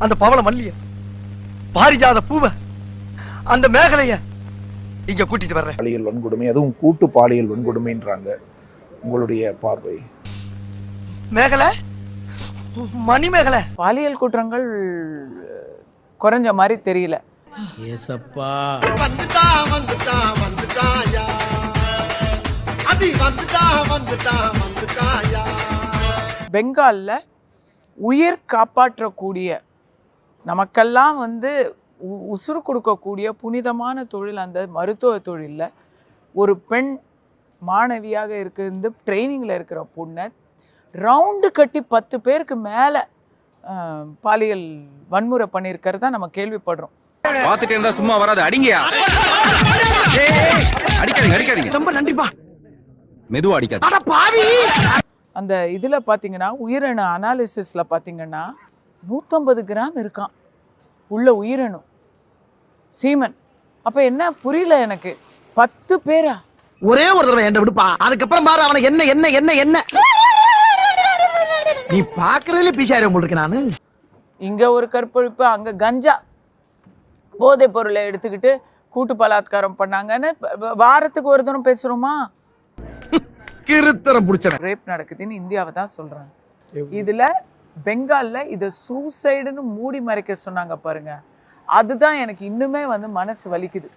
அந்த பவள மல்லிய பாரிஜாத பூவ அந்த மேகலைய இங்க கூட்டிட்டு வர்றேன். பாலியல் வன்கொடுமை அதுவும் கூட்டு பாலியல் வன்கொடுமைன்றாங்க உங்களுடைய பார்வை. மேகலை? மணி மேகலை? பாலியல் குற்றங்கள் குறைஞ்ச மாதிரி தெரியல. ஏசப்பா. வந்துட்டான் வந்துட்டான் வந்துட்டாயா அது வந்துட்டான் வந்துட்டான் வந்துட்டாயா பெங்கால்ல உயிர் காப்பாற்றக்கூடிய நமக்கெல்லாம் வந்து உ- உசுறு கொடுக்கக்கூடிய புனிதமான தொழில் அந்த மருத்துவ தொழிலில். ஒரு பெண் மாணவியாக இருந்து ட்ரைனிங்கில் இருக்கிற பொண்ணை ரவுண்டு கட்டி பத்து பேருக்கு மேலே பாலியல் வன்முறை பண்ணியிருக்கிறதா நம்ம கேள்விப்படுறோம். பாத்துட்டே இருந்தா சும்மா வராது அடிங்கயா அடிக்காதீங்க அடிக்காதீங்க. ரொம்ப நன்றிப்பா. மெதுவா அடிக்காது அட பாவி! அந்த இதில் பார்த்தீங்கன்னா உயிரணு அனாலிசிஸில் பார்த்தீங்கன்னா நூற்றம்பது கிராம் இருக்கான் உள்ள உயிரணு சீமன் அப்போ என்ன புரியல எனக்கு. பத்து பேரா? ஒரே ஒரு தடவை என்ன விடுப்பா. அதுக்கப்புறம் பாரு அவனை என்ன என்ன என்ன என்ன. நீ பாக்குறதுல பீசாரி உங்களுக்கு நானு. இங்கே ஒரு கற்பழிப்பு அங்கே கஞ்சா. போதைப் பொருளை எடுத்துக்கிட்டு கூட்டு பலாத்காரம் பண்ணாங்கன்னு வாரத்துக்கு ஒரு தரம் பேசுகிறோமா கிருத்தரம் புடிச்சவன். ரேப் நடக்குதுன்னு இந்தியாவை தான் சொல்கிறாங்க இதில் பெங்காலில் இதை சூசைடுன்னு மூடி மறைக்க சொன்னாங்க பாருங்க. அதுதான் எனக்கு இன்னுமே வந்து மனசு வலிக்குது.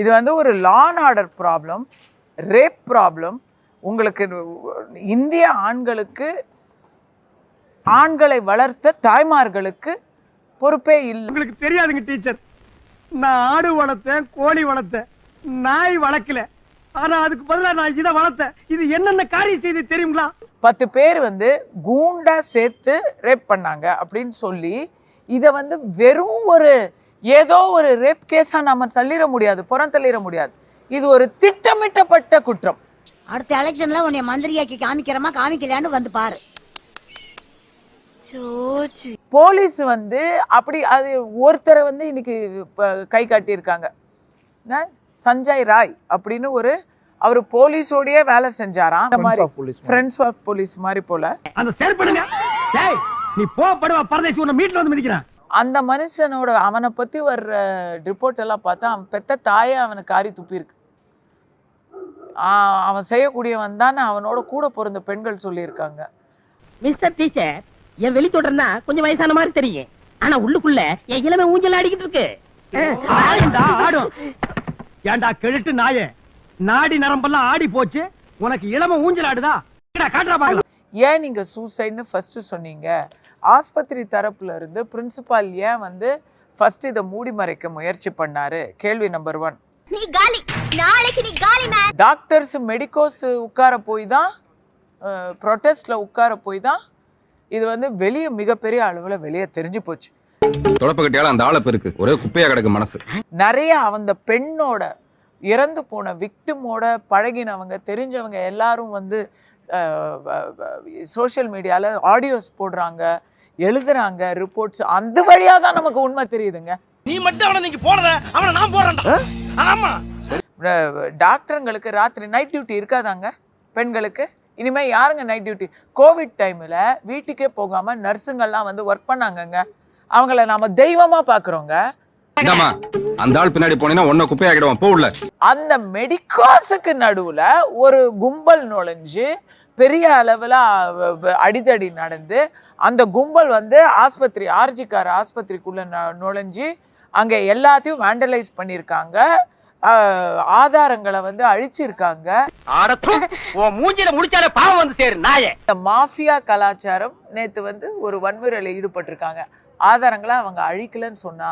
இது வந்து ஒரு law and order problem rape problem உங்களுக்கு இந்திய ஆண்களுக்கு ஆண்களை வளர்த்த தாய்மார்களுக்கு பொறுப்பே இல்லை. உங்களுக்கு தெரியாதுங்க டீச்சர் நான் ஆடு வளர்த்தேன் கோழி வளர்த்தேன். நாய் வளர்க்கல. ஆனா அதுக்கு பதிலா நான் இதை வளர்த்தேன். இது என்னென்ன காரியம் செய்து தெரியுங்களா? பத்து பேர் வந்து கூண்டா சேர்த்து ரேப் பண்ணாங்க அப்படின்னு சொல்லி இதை வந்து வெறும் ஒரு ஏதோ ஒரு ரேப் கேஸா நாம தள்ளிட முடியாது புறம் தள்ளிட முடியாது. இது ஒரு திட்டமிட்டப்பட்ட குற்றம். அடுத்த எலெக்ஷன்ல உன்னை மந்திரியாக்கி காமிக்கிறமா காமிக்கலையான்னு வந்து பாரு. போலீஸ் வந்து அப்படி அது ஒருத்தரை வந்து இன்னைக்கு கை காட்டியிருக்காங்க? சஞ்சய் ராய் அப்படின்னு ஒரு அவர் போலீஸோடயே வேலை செஞ்சாராம் அந்த மாதிரி போலீஸ் ஃப்ரெண்ட்ஸ் ஆஃப் போலீஸ் மாதிரி போல. அந்த செயற்படுங்க டேய் நீ போ படுவா பரதேசி உன்னை மீட்ல வந்து மிதிக்கிறான். அந்த மனுஷனோட அவனை பத்தி வர்ற ரிப்போர்ட் எல்லாம் பார்த்தா அவன் பெத்த தாயே அவனுக்கு காரி துப்பியிருக்கு. அவன் செய்யக்கூடியவன் தான் அவனோட கூட பிறந்த பெண்கள் சொல்லியிருக்காங்க. மிஸ்டர் டீச்சர் என் வெளி தொடர்னா கொஞ்சம் வயசான மாதிரி தெரியும் ஆனா உள்ளுக்குள்ள என் இளமை ஊஞ்சல் ஆடிக்கிட்டு இருக்கு. ஆடும். ஏன்டா கெழுட்டு நாயே. நாடி நரம்பெல்லாம் ஆடி போச்சு. உனக்கு இளம ஊஞ்சல் ஆடுதா என்னடா, காட்டுறா ஏன் நீங்க சூசைட்னு ஃபர்ஸ்ட் சொன்னீங்க? ஆஸ்பத்திரி தரப்புல இருந்து பிரின்சிபால் ஏன் வந்து ஃபர்ஸ்ட் இதை மூடி மறைக்க முயற்சி பண்ணாரு? கேள்வி நம்பர் ஒன் நீ காலி. நாளைக்கு நீ காலி மேம் டாக்டர்ஸ் மெடிக்கோஸ் உட்கார போய் தான் ப்ரொட்டஸ்ட்ல உட்கார போய் தான் இது வந்து வெளியே மிகப்பெரிய அளவில் வெளியே தெரிஞ்சு போச்சு. தொடப்ப கட்டியால அந்த ஆளப்பு இருக்கு ஒரே குப்பையா கிடக்கு மனசு. நிறைய அந்த பெண்ணோட இறந்து போன விக்டிமோட பழகினவங்க தெரிஞ்சவங்க எல்லாரும் வந்து சோஷியல் மீடியாவில் ஆடியோஸ் போடுறாங்க எழுதுறாங்க ரிப்போர்ட்ஸ் அந்த வழியாக தான் நமக்கு உண்மை தெரியுதுங்க. நீ மட்டும் அவனை நீங்க போடுற அவனை நான் போடுறேன்டா. ஆமா. அஹ் டாக்டருங்களுக்கு ராத்திரி நைட் டியூட்டி இருக்காதாங்க பெண்களுக்கு? இனிமே யாருங்க நைட் டியூட்டி கோவிட் டைமில் வீட்டுக்கே போகாமல் நர்ஸுங்கெல்லாம் வந்து ஒர்க் பண்ணாங்கங்க. அவங்கள நாம தெய்வமா பார்க்குறோங்க இந்தாம்மா அந்த ஆள் பின்னாடி போனீங்கன்னா ஒன்ன குப்பையாக்கிடுவான் போ உள்ள. அந்த மெடிக்காஸுக்கு நடுவுல ஒரு கும்பல் நுழைஞ்சு பெரிய அளவில் அடிதடி நடந்து அந்த கும்பல் வந்து ஆஸ்பத்திரி ஆர்ஜிக்கார் ஆஸ்பத்திரிக்குள்ள நுழைஞ்சு அங்க எல்லாத்தையும் வேண்டலைஸ் பண்ணியிருக்காங்க. ஆஹ் ஆதாரங்களை வந்து அழிச்சிருக்காங்க. மூஞ்சில முடிச்சாலே பாவம் வந்து சேரு நாயே. இந்த மாஃபியா கலாச்சாரம் நேத்து வந்து ஒரு வன்முறையில் ஈடுபட்டிருக்காங்க. ஆதாரங்களை அவங்க அழிக்கலன்னு சொன்னா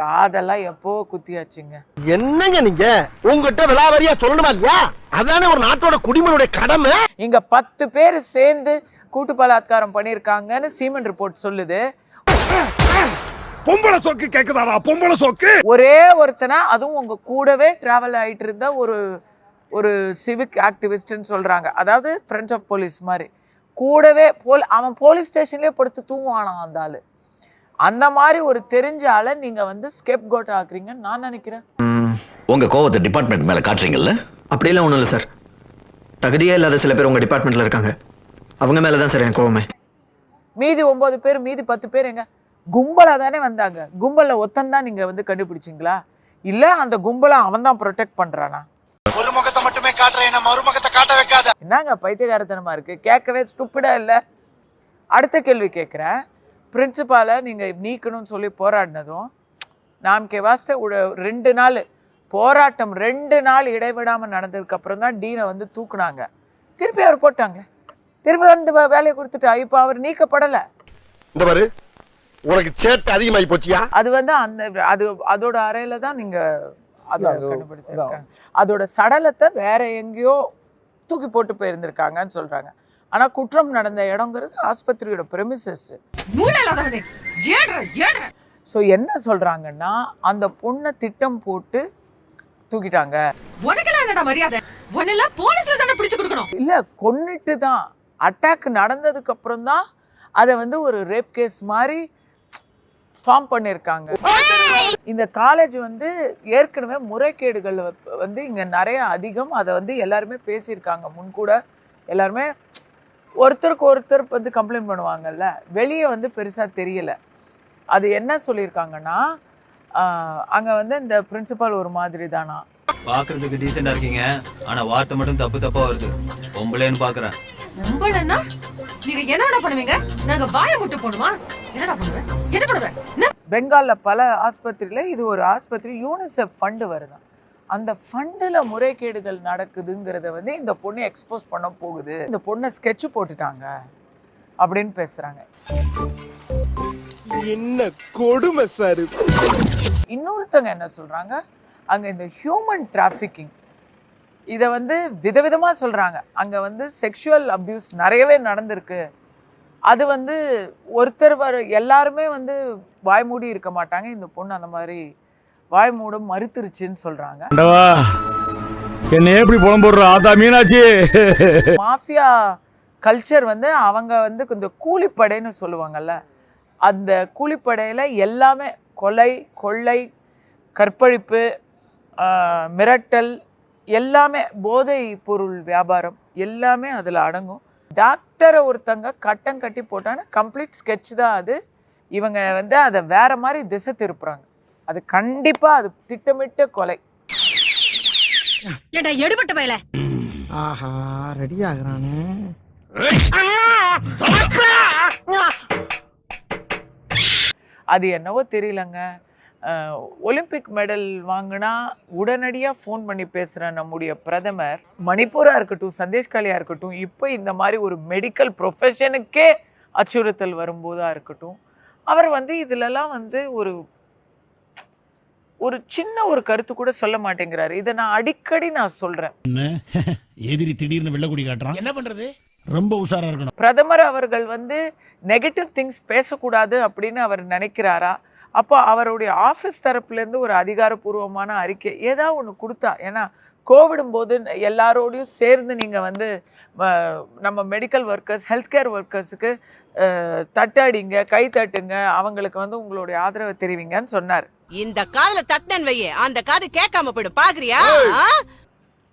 காதெல்லாம் எப்போ குத்தியாச்சுங்க? என்னங்க நீங்க? உங்ககிட்ட விலாவரியா சொல்லணுமா இல்லையா? அதானே ஒரு நாட்டோட குடிமனுடைய கடமை. இங்க பத்து பேர் சேர்ந்து கூட்டு பலாத்காரம் பண்ணியிருக்காங்கன்னு சீமன் ரிப்போர்ட் சொல்லுது. பொம்பளை சோக்கு கேக்குதாடா? பொம்பளை சோக்கு? ஒரே ஒருத்தனா அதுவும் உங்க கூடவே டிராவல் ஆயிட்டு இருந்த ஒரு ஒரு சிவிக் ஆக்டிவிஸ்ட்னு சொல்றாங்க. அதாவது ஃப்ரெண்ட்ஸ் ஆஃப் போலீஸ் மாதிரி. கூடவே போல் அவன் போலீஸ் ஸ்டேஷன்லயே படுத்து தூங்குவானாம் அந்த ஆளு. அந்த மாதிரி ஒரு தெரிஞ்ச ஆளை நீங்க வந்து ஸ்கெப் கோட் ஆக்குறீங்கன்னு நான் நினைக்கிறேன். உங்க கோவத்தை டிபார்ட்மெண்ட் மேல காட்டுறீங்கல்ல? அப்படிலாம் ஒன்றும் இல்லை சார் தகுதியே இல்லாத சில பேர் உங்கள் டிபார்ட்மெண்ட்டில் இருக்காங்க. அவங்க மேலே தான் சார் எனக்கு கோவமே. மீதி ஒன்பது பேர் மீதி பத்து பேர் எங்க? கும்பலா தானே வந்தாங்க. கும்பல்ல ஒத்தன் தான் நீங்க வந்து கண்டுபிடிச்சிங்களா? இல்ல அந்த கும்பலை அவன் தான் ப்ரொடெக்ட் பண்றானா? ஒரு முகத்தை மட்டுமே காட்டுறேன் என்ன மறுமுகத்தை காட்ட வைக்காத. என்னங்க பைத்தியகாரத்தனமா இருக்கு? கேட்கவே ஸ்டூப்பிடா இல்ல? அடுத்த கேள்வி கேட்குறேன் பிரின்சிபாலை நீங்க நீக்கணும்னு சொல்லி போராடினதும் நாம் கே வாஸ்தே ரெண்டு நாள் போராட்டம் ரெண்டு நாள் இடைவிடாம நடந்ததுக்கு அப்புறம் தான் டீனை வந்து தூக்குனாங்க. திருப்பி அவர் போட்டாங்க திருப்பி வந்து வேலையை கொடுத்துட்டா இப்போ அவர் நீக்கப்படலை. இந்த பாரு உனக்கு சேட்டை அதிகமாகி போச்சியா? அது வந்து அந்த அது அதோட அறையில தான் நீங்க அது- கண்டுபிடிச்சிருக்காங்க அதோட சடலத்தை வேற எங்கேயோ தூக்கி போட்டு போயிருந்திருக்காங்கன்னு சொல்றாங்க. ஆனா குற்றம் நடந்த இடங்கிறது ஆஸ்பத்திரியோட பிரமிசஸ் ஸோ என்ன சொல்றாங்கன்னா அந்த பொண்ணை திட்டம் போட்டு தூக்கிட்டாங்க. இல்ல கொன்னுட்டு தான். அட்டாக் நடந்ததுக்கு அப்புறம் தான் அதை வந்து ஒரு ரேப் கேஸ் மாதிரி ஃபார்ம் பண்ணியிருக்காங்க. இந்த காலேஜ் வந்து ஏற்கனவே முறைகேடுகள் வந்து இங்க நிறைய அதிகம். அதை வந்து எல்லாருமே பேசியிருக்காங்க. முன்கூட எல்லாருமே ஒருத்தருக்கு ஒருத்தர் வந்து கம்ப்ளைண்ட் பண்ணுவாங்கல்ல வெளியே வந்து பெருசா தெரியல. அது என்ன சொல்லியிருக்காங்கன்னா அங்க வந்து இந்த பிரின்சிபால் ஒரு மாதிரி தானா பாக்குறதுக்கு டீசெண்டா இருக்கீங்க. ஆனா வார்த்தை மட்டும் தப்பு தப்பா வருது. பொம்பளைன்னு பாக்குறேன். நம்பலன்னா நீங்க என்னடா பண்ணுவீங்க? நாங்க வாய முட்டு போடுமா? என்னடா பண்ணுவேன் என்ன பண்ணுவேன் பெங்கால்ல பல ஆஸ்பத்திரியில இது ஒரு ஆஸ்பத்திரி யூனிசெஃப் ஃபண்டு வருதாம் அந்த ஃபண்டில் முறைகேடுகள் நடக்குதுங்கிறத வந்து இந்த பொண்ணு எக்ஸ்போஸ் பண்ண போகுது. இந்த பொண்ணை ஸ்கெட்ச் போட்டுட்டாங்க அப்படின்னு பேசுறாங்க. என்ன கொடுமை சார் இன்னொருத்தங்க என்ன சொல்றாங்க? அங்க இந்த ஹியூமன் டிராஃபிக்கிங் இதை வந்து விதவிதமா சொல்றாங்க. அங்க வந்து செக்ஷுவல் அபியூஸ் நிறையவே நடந்திருக்கு. அது வந்து ஒருத்தர் வர எல்லாருமே வந்து வாய்மூடி இருக்க மாட்டாங்க. இந்த பொண்ணு அந்த மாதிரி வாய்மூட மறுத்துருச்சுன்னு சொல்றாங்க. என்ன எப்படி புலம்புடுற ஆதா மீனாட்சி? மாஃபியா கல்ச்சர் வந்து அவங்க வந்து இந்த கூலிப்படைன்னு சொல்லுவாங்கல்ல அந்த கூலிப்படையில் எல்லாமே கொலை கொள்ளை கற்பழிப்பு மிரட்டல் எல்லாமே போதை பொருள் வியாபாரம் எல்லாமே அதில் அடங்கும். டாக்டரை ஒருத்தங்க கட்டம் கட்டி போட்டாங்கன்னா கம்ப்ளீட் ஸ்கெட்ச் தான் அது. இவங்க வந்து அதை வேற மாதிரி திசை திருப்புறாங்க. அது கண்டிப்பாக அது திட்டமிட்ட கொலை. ஏண்டா எடுபட்ட பயல? ஆஹா ரெடி ஆகுறானே. அது என்னவோ தெரியலங்க. ஒலிம்பிக் மெடல் வாங்கினா உடனடியாக ஃபோன் பண்ணி பேசுகிற நம்முடைய பிரதமர் மணிப்பூரா இருக்கட்டும் சந்தேஷ்காலியா இருக்கட்டும் இப்போ இந்த மாதிரி ஒரு மெடிக்கல் ப்ரொஃபஷனுக்கே அச்சுறுத்தல் வரும்போதா இருக்கட்டும் அவர் வந்து இதுலலாம் வந்து ஒரு ஒரு சின்ன ஒரு கருத்து கூட சொல்ல மாட்டேங்கிறாரு. இதை நான் அடிக்கடி நான் சொல்கிறேன் எதிரி திடீர்னு வெள்ளக்குடி காட்டுறான். என்ன பண்றது? ரொம்ப உஷாரா இருக்கணும். பிரதமர் அவர்கள் வந்து நெகட்டிவ் திங்ஸ் பேசக்கூடாது அப்படின்னு அவர் நினைக்கிறாரா? அப்போ அவருடைய ஆஃபீஸ் தரப்புலேருந்து ஒரு அதிகாரப்பூர்வமான அறிக்கை ஏதாவது ஒன்று கொடுத்தா ஏன்னா கோவிடும் போது எல்லாரோடையும் சேர்ந்து நீங்கள் வந்து நம்ம மெடிக்கல் ஒர்க்கர்ஸ் ஹெல்த் கேர் ஒர்க்கர்ஸுக்கு தட்டாடிங்க கை தட்டுங்க அவங்களுக்கு வந்து உங்களுடைய ஆதரவை தெரிவிங்கன்னு சொன்னார். இந்த காதுல தட்டனன் வையே அந்த காது கேட்காம போயிடும் பாக்குறியா?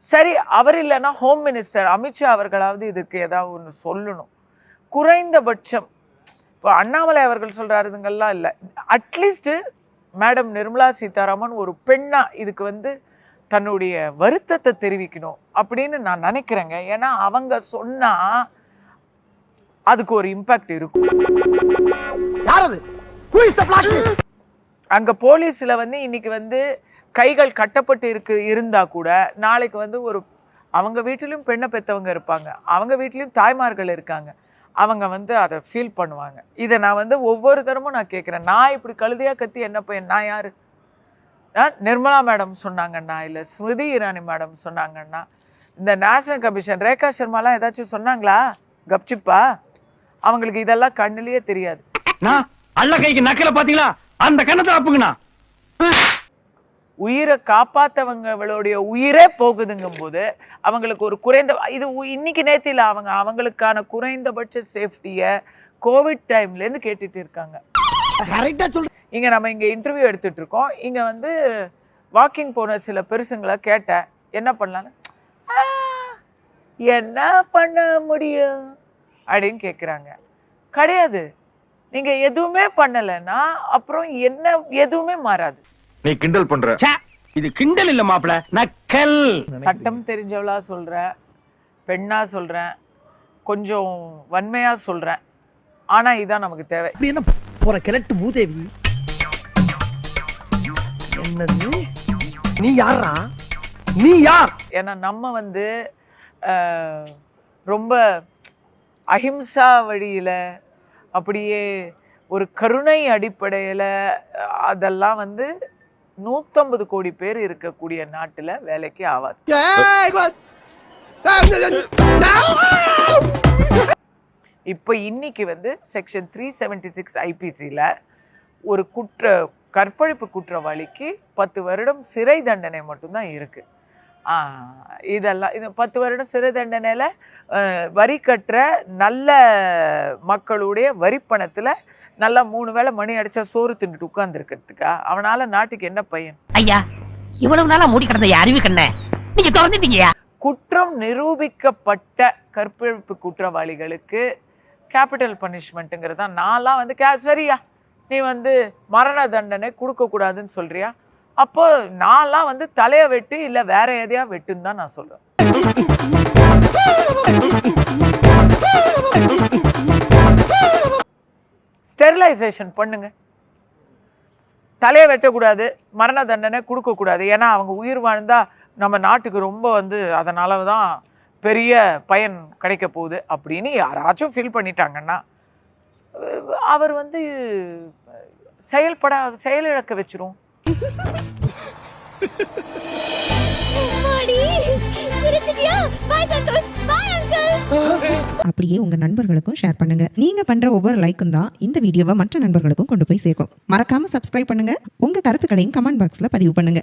சரி அவர் இல்லைன்னா ஹோம் மினிஸ்டர் அமித்ஷா அவர்களாவது இதுக்கு ஏதாவது ஒன்று சொல்லணும். குறைந்தபட்சம் இப்போ அண்ணாமலை அவர்கள் சொல்றாருங்கெல்லாம் இல்லை. அட்லீஸ்ட் மேடம் நிர்மலா சீதாராமன் ஒரு பெண்ணா இதுக்கு வந்து தன்னுடைய வருத்தத்தை தெரிவிக்கணும் அப்படின்னு நான் நினைக்கிறேங்க. ஏன்னா அவங்க சொன்னா அதுக்கு ஒரு இம்பாக்ட் இருக்கும்? அங்க போலீஸ்ல வந்து இன்னைக்கு வந்து கைகள் கட்டப்பட்டு இருக்கு இருந்தா கூட நாளைக்கு வந்து ஒரு அவங்க வீட்டிலும் பெண்ணை பெத்தவங்க இருப்பாங்க. அவங்க வீட்லயும் தாய்மார்கள் இருக்காங்க. அவங்க வந்து அதை ஃபீல் பண்ணுவாங்க. இதை நான் வந்து ஒவ்வொரு தரமும் நான் கேட்குறேன். நான் இப்படி கழுதியாக கத்தி என்ன பையன்? நான் யாரு? நான் நிர்மலா மேடம் சொன்னாங்கண்ணா இல்லை ஸ்மிருதி இரானி மேடம் சொன்னாங்கண்ணா இந்த நேஷனல் கமிஷன் ரேகா சர்மாலாம் ஏதாச்சும் சொன்னாங்களா? கப்சிப்பா அவங்களுக்கு இதெல்லாம் கண்ணிலேயே தெரியாது. அள்ள கைக்கு நக்கலை பார்த்தீங்களா? அந்த கண்ணத்தை அப்புங்கண்ணா. உயிரை காப்பாத்தவங்களுடைய உயிரே போகுதுங்கும் போது அவங்களுக்கு ஒரு குறைந்த இது இன்னைக்கு நேத்தில அவங்க அவங்களுக்கான குறைந்தபட்ச சேஃப்டியை கோவிட் டைம்லேருந்து கேட்டுட்டு இருக்காங்க. கரெக்டா சொல்ற இங்க நம்ம இங்க இன்டர்வியூ எடுத்துட்டு இருக்கோம். இங்க வந்து வாக்கிங் போன சில பெருசுங்களை கேட்டேன். என்ன பண்ணலான்னு "ஆ, என்ன பண்ண முடியும்? அப்படின்னு கேட்குறாங்க கிடையாது. நீங்க எதுவுமே பண்ணலைன்னா அப்புறம் என்ன எதுவுமே மாறாது. நீ கிண்டல் பண்ற. இது கிண்டல் இல்ல மாப்பிள நக்கல். சட்டம் தெரிஞ்சவளா சொல்றேன் பெண்ணா சொல்றேன் கொஞ்சம் வன்மையா சொல்றேன் ஆனா இதான் நமக்கு தேவை. இப்படி என்ன போற கிழட்டு மூதேவி? என்னது? நீ யாரா நீ யார்? ஏன்னா நம்ம வந்து ரொம்ப அஹிம்சா வழியில அப்படியே ஒரு கருணை அடிப்படையில அதெல்லாம் வந்து நூத்தம்பது கோடி பேர் இருக்கக்கூடிய நாட்டுல வேலைக்கு ஆகாது இப்போ இன்னைக்கு வந்து செக்ஷன் த்ரீ செவன்டி சிக்ஸ் ஐபிசியில் ஒரு குற்ற கற்பழிப்பு குற்றவாளிக்கு பத்து வருடம் சிறை தண்டனை மட்டும்தான் இருக்கு. இதெல்லாம் இது பத்து வருடம் சிறை தண்டனையில் வரி கட்டுற நல்ல மக்களுடைய வரிப்பணத்தில் நல்லா மூணு வேளை மணி அடிச்சா சோறு தின்னுட்டு உட்கார்ந்துருக்கிறதுக்கா? அவனால நாட்டுக்கு என்ன பயன்? ஐயா இவ்வளவு நாளா மூடி கிடந்த அறிவு கண்ண நீங்க திறந்துட்டீங்கயா குற்றம் நிரூபிக்கப்பட்ட கற்பழிப்பு குற்றவாளிகளுக்கு கேபிட்டல் பனிஷ்மெண்ட்டுங்கிறது தான் நான்லாம் வந்து கே சரியா நீ வந்து மரண தண்டனை கொடுக்கக்கூடாதுன்னு சொல்றியா? அப்போ நான்லாம் வந்து தலையை வெட்டு இல்லை வேற எதையா வெட்டுன்னு தான் நான் சொல்லுவேன் ஸ்டெரிலைசேஷன் பண்ணுங்க. தலையை வெட்டக்கூடாது மரண தண்டனை கொடுக்கக்கூடாது. ஏன்னா அவங்க உயிர் வாழ்ந்தா நம்ம நாட்டுக்கு ரொம்ப வந்து அதனால தான் பெரிய பயன் கிடைக்க போகுது அப்படின்னு யாராச்சும் ஃபீல் பண்ணிட்டாங்கன்னா அவர் வந்து செயல்பட செயலிழக்க வச்சிரும். அப்படியே உங்க நண்பர்களுக்கும் ஷேர் பண்ணுங்க. நீங்க பண்ற ஒவ்வொரு லைக்கும் தான் இந்த வீடியோவை மற்ற நண்பர்களுக்கும் கொண்டு போய் சேர்க்கும். மறக்காம சப்ஸ்கிரைப் பண்ணுங்க. உங்க கருத்துக்களையும் கமெண்ட் பாக்ஸ்ல பதிவு பண்ணுங்க.